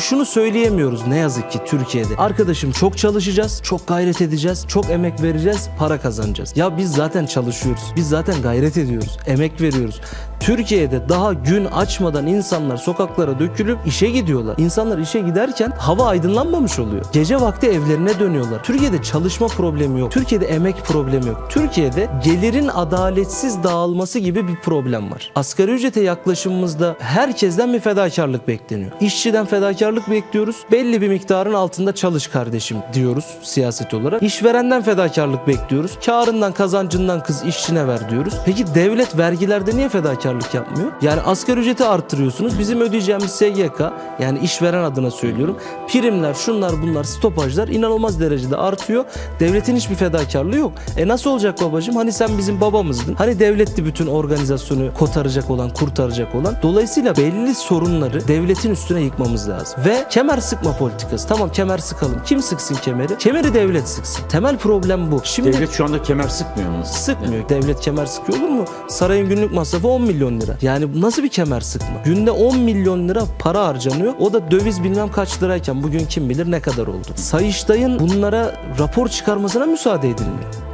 şunu söyleyemiyoruz ne yazık ki Türkiye'de. Arkadaşım çok çalışacağız, çok gayret edeceğiz, çok emek vereceğiz, para kazanacağız. Ya biz zaten çalışıyoruz. Biz zaten gayret ediyoruz, emek veriyoruz. Türkiye'de daha gün açmadan insanlar sokaklara dökülüp işe gidiyorlar. İnsanlar işe giderken hava aydınlanmamış oluyor. Gece vakti evlerine dönüyorlar. Türkiye'de çalışma problemi yok. Türkiye'de emek problemi yok. Türkiye'de gelirin adaletsiz dağılması gibi bir problem var. Asgari ücrete yaklaşımımızda herkesten bir fedakarlık bekleniyor. İşçiden fedakarlık bekliyoruz. Belli bir miktarın altında çalış kardeşim diyoruz siyaset olarak. İşverenden fedakarlık bekliyoruz. Karından kazancından kız işçine ver diyoruz. Peki devlet vergilerde niye fedakarlık yapmıyor? Yani asgari ücreti arttırıyorsunuz. Bizim ödeyeceğimiz SGK yani işveren adına söylüyorum. Primler, şunlar bunlar, stopajlar inanılmaz derecede artıyor. Devletin hiçbir fedakarlığı yok. E nasıl olacak babacığım? Hani sen bizim babamızdın. Hani devletti bütün organizasyonu kotaracak olan, kurtaracak olan. Dolayısıyla belli sorunları devletin üstüne yıkmamız lazım. Ve kemer sıkma politikası. Tamam kemer sıkalım. Kim sıksın kemeri? Kemeri devlet sıksın. Temel problem bu. Şimdi Devlet şu anda kemer sıkmıyor mu? Sıkmıyor. Devlet kemer sıkıyor olur mu? Sarayın günlük masrafı 10 milyon lira. Yani nasıl bir kemer sıkma? Günde 10 milyon lira para harcanıyor. O da döviz bilmem kaç lirayken bugün kim bilir ne kadar oldu. Sayıştay'ın bunlara rapor çıkarmasına müsaade edilmiyor.